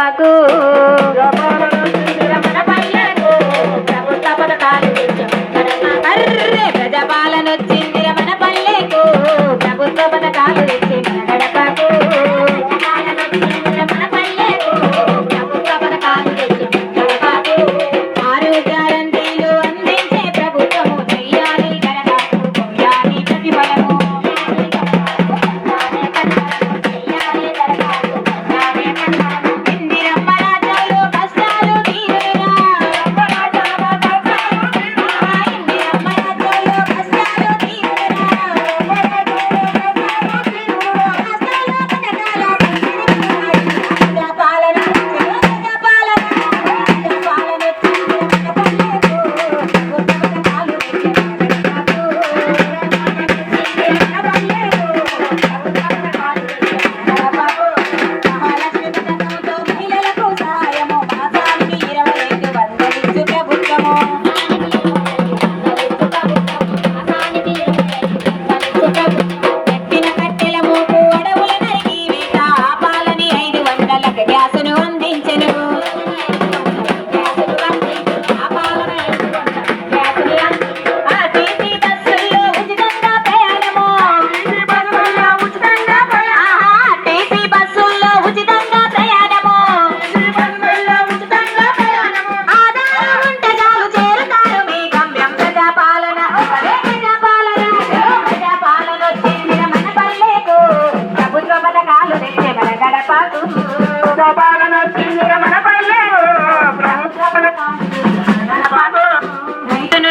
বাগো।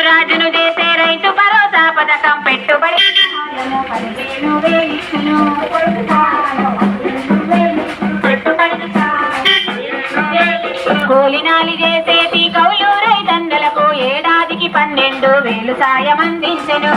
రాజును రైతు కూలినాలి చేసే కౌలు ఏడాదికి పన్నెండు వేలు సాయం అందించను.